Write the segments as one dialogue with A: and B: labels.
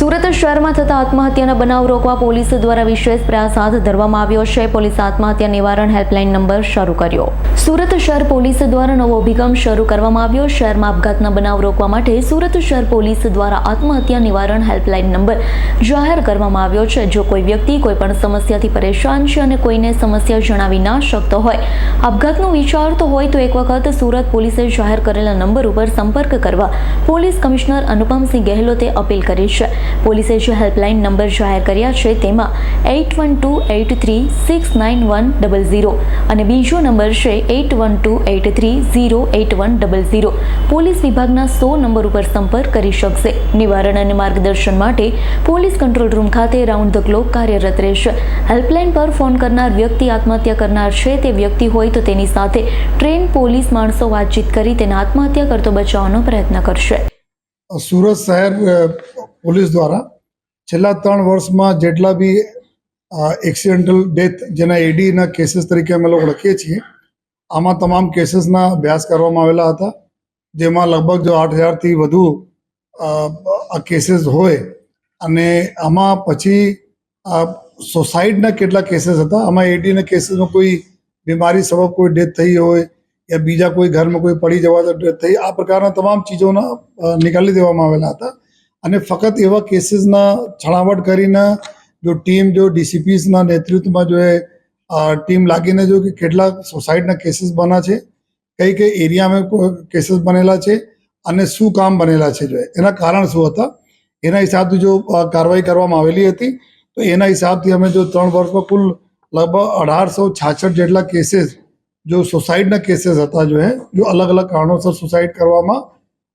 A: સુરત શહેરમાં થતા આત્મહત્યાના બનાવ રોકવા પોલીસ દ્વારા વિશેષ પ્રયાસ હાથ ધરવામાં આવ્યો છે. પોલીસ આત્મહત્યા નિવારણ હેલ્પલાઇન નંબર શરૂ કર્યો. સુરત શહેર પોલીસ દ્વારા નવો અભિગમ શરૂ કરવામાં આવ્યો. શહેરમાં આપઘાતના બનાવ રોકવા માટે સુરત શહેર પોલીસ દ્વારા આત્મહત્યા નિવારણ હેલ્પલાઇન નંબર જાહેર કરવામાં આવ્યો છે. જો કોઈ વ્યક્તિ કોઈ પણ સમસ્યાથી પરેશાન છે અને કોઈને સમસ્યા જણાવી ના શકતો હોય, આપઘાતનો વિચારતો હોય તો એક વખત સુરત પોલીસે જાહેર કરેલા નંબર ઉપર સંપર્ક કરવા પોલીસ કમિશનર અનુપમસિંહ ગેહલોતે અપીલ કરી છે. પોલીસે જે હેલ્પલાઇન નંબર જાહેર કર્યા છે તેમાં eight one two eight three six nine one double zero અને બીજો નંબર છે eight one two eight three zero eight one double zero. Police વિભાગના સો નંબર ઉપર સંપર્ક કરી શકશે. નિવારણ અને માર્ગદર્શન માટે પોલીસ કંટ્રોલ રૂમ ખાતે રાઉન્ડ ધ ક્લોક કાર્યરત રહેશે. હેલ્પલાઇન પર ફોન કરનાર વ્યક્તિ આત્મહત્યા કરનાર છે તે વ્યક્તિ હોય તો તેની સાથે ટ્રેન પોલીસ માણસો વાતચીત કરી તેને આત્મહત્યા કરતો બચાવવાનો પ્રયત્ન કરશે.
B: સુરત શહેર પોલીસ દ્વારા છેલ્લા ત્રણ વર્ષમાં જેટલા બી એક્સિડેન્ટલ ડેથ જેના એડીના કેસીસ તરીકે અમે લોકો લખીએ છીએ, આમાં તમામ કેસીસના અભ્યાસ કરવામાં આવેલા હતા, જેમાં લગભગ જો આઠ હજારથી વધુ કેસીસ હોય, અને આમાં પછી સોસાઇડના કેટલા કેસીસ હતા, આમાં એડીના કેસીસમાં કોઈ બીમારી, સબબ કોઈ ડેથ થઈ હોય યા બીજા કોઈ ઘરમાં કોઈ પડી જવા થઈ, આ પ્રકારના તમામ ચીજોના નીકાળી દેવામાં આવેલા હતા અને ફક્ત એવા કેસીસના છણાવટ કરીને જો ટીમ, જો ડીસીપીસના નેતૃત્વમાં જો એ ટીમ લાગીને જો કે કેટલા સોસાઇટીના કેસીસ બના છે, કઈ કઈ એરિયામાં કેસીસ બનેલા છે અને શું કામ બનેલા છે જો. એના કારણ શું હતા એના હિસાબથી જો કાર્યવાહી કરવામાં આવેલી હતી, તો એના હિસાબથી અમે જો ત્રણ વર્ષમાં કુલ લગભગ અઢારસો છાછઠ જેટલા કેસીસ જો સુસાઇડના કેસીસ હતા જો હે જો અલગ અલગ કારણોસર સુસાઇડ કરવામાં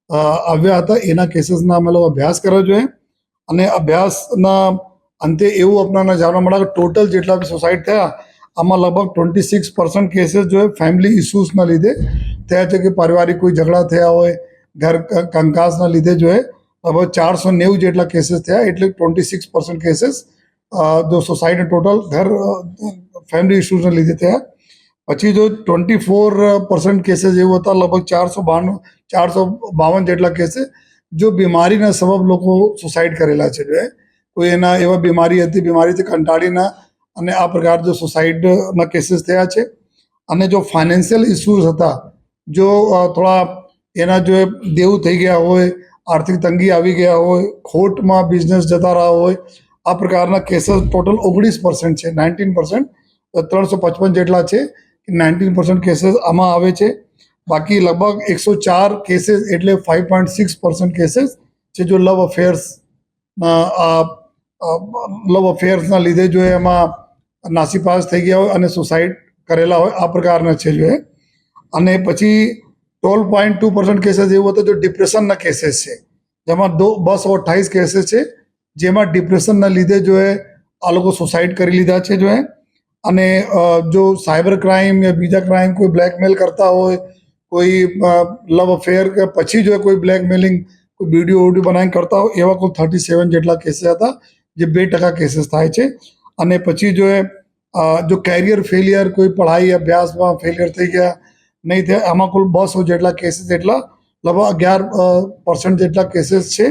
B: આવ્યા હતા એના કેસીસના અમે લોકો અભ્યાસ કર્યો જોઈએ અને અભ્યાસના અંતે એવું આપણને જાણવા મળ્યા કે ટોટલ જેટલા સુસાઇડ થયા આમાં લગભગ ટ્વેન્ટી સિક્સ પર્સન્ટ કેસીસ જો ફેમિલી ઇસ્યુઝના લીધે થયા છે કે પારિવારિક કોઈ ઝઘડા થયા હોય ઘર કંકાસના લીધે જો લગભગ ચારસો નેવું જેટલા કેસીસ થયા એટલે ટ્વેન્ટી સિક્સ પર્સન્ટ કેસીસ જો સોસાયટી ટોટલ ઘર ફેમિલી ઇસ્યુઝના લીધે થયા પછી જો ટ્વેન્ટી ફોર પર્સન્ટ કેસીસ એવું હતા, લગભગ ચારસો બાણું, ચારસો બાવન જેટલા કેસીસ જો બીમારીના સબબ લોકો સુસાઇડ કરેલા છે, જો કોઈ એના એવા બીમારી હતી બીમારીથી કંટાળીના, અને આ પ્રકાર જો સુસાઇડના કેસીસ થયા છે. અને જો ફાઇનાન્શિયલ ઇસ્યુઝ હતા, જો થોડા એના જો દેવું થઈ ગયા હોય, આર્થિક તંગી આવી ગયા હોય, ખોટમાં બિઝનેસ જતા રહ્યા હોય, આ પ્રકારના કેસીસ ટોટલ ઓગણીસ પર્સન્ટ છે નાઇન્ટીન પર્સન્ટ ત્રણસો પચપન જેટલા છે. નાઇન્ટીન પર્સન્ટ કેસીસ આમાં આવે છે. બાકી લગભગ એકસો ચાર કેસીસ એટલે five point six percent cases છે જો લવ અફેર્સના લવ અફેર્સના લીધે જો એમાં નાસીપાસ થઈ ગયા હોય અને સુસાઇડ કરેલા હોય, આ પ્રકારના છે જો અને પછી twelve point two percent cases એવું હતું જો ડિપ્રેશનના કેસીસ છે. જેમાં દો, બસો અઠ્ઠાવીસ કેસીસ છે, જેમાં ડિપ્રેશનના લીધે જો એ આ લોકો સુસાઇડ કરી લીધા છે જો એ. અને જો સાયબર ક્રાઇમ કે બીજા ક્રાઇમ કોઈ બ્લેકમેલ કરતા હોય, કોઈ લવ અફેર કે પછી જો કોઈ બ્લેકમેલિંગ, કોઈ વીડિયો ઓડિયો બનાવીને કરતા હોય, એવા કોઈ થર્ટી સેવન જેટલા કેસીસ હતા, જે બે ટકા કેસીસ થાય છે અને પછી જો એ જો કેરિયર ફેલિયર, કોઈ પઢાઈ, અભ્યાસમાં ફેલિયર થઈ ગયા, નહીં થયા, આમાં કુલ બસો જેટલા કેસીસ એટલા લગભગ અગિયાર પર્સન્ટ જેટલા કેસીસ છે,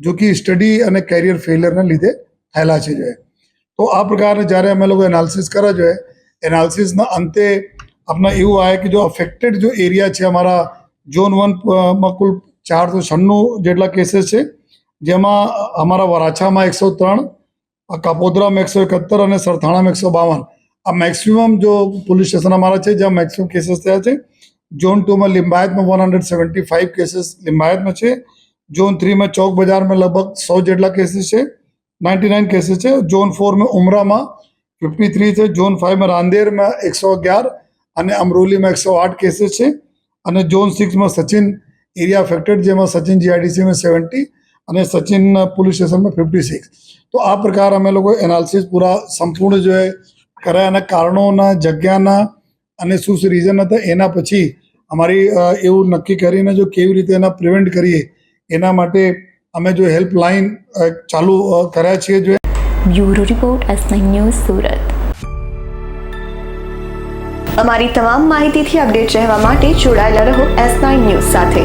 B: જો કે સ્ટડી અને કેરિયર ફેલિયરના લીધે થયેલા છે જો એ. તો આ પ્રકારે જ્યારે અમે લોકો એનાલિસિસ કરવા જોઈએ એનાલિસિસના અંતે આપણા એવું આવે કે જો અફેક્ટેડ જો એરિયા છે અમારા ઝોન વનમાં કુલ ચારસો છન્નું જેટલા કેસીસ છે, જેમાં અમારા વરાછામાં એકસો ત્રણ કાપોદરામાં એકસો એકહત્તર અને સરથાણામાં એકસો બાવન. આ મેક્સિમમ જો પોલીસ સ્ટેશન અમારા છે, જ્યાં મેક્સિમમ કેસીસ થયા છે ઝોન ટુમાં લિંબાયતમાં one hundred seventy five cases લિંબાયતમાં છે ઝોન થ્રીમાં ચોક બજારમાં લગભગ સો જેટલા કેસીસ છે નાઇન્ટી નાઇન કેસીસ છે ઝોન ફોરમાં ઉમરામાં ફિફ્ટી થ્રી છે ઝોન ફાઇવમાં રાંદેરમાં એકસો અગિયાર અને અમરોલીમાં એકસો આઠ કેસીસ છે અને ઝોન સિક્સમાં સચિન એરિયા અફેક્ટેડ જેમાં સચિન જીઆઈડીસીમાં સેવન્ટી અને સચિન પોલીસ સ્ટેશનમાં ફિફ્ટી સિક્સ તો આ પ્રકાર અમે લોકો એનાલિસિસ પૂરા સંપૂર્ણ જો અને કારણોના જગ્યાના અને શું શું રીઝન હતા એના પછી અમારી એવું નક્કી કરીને જો કેવી રીતે એના પ્રિવેન્ટ કરીએ એના માટે અમે જો હેલ્પલાઇન ચાલુ કર્યા છીએ જો
A: bureau report S news Surat.
C: અમારી તમામ માહિતીથી અપડેટ રહેવા માટે જોડાયેલા રહો એસ ન્યૂઝ સાથે.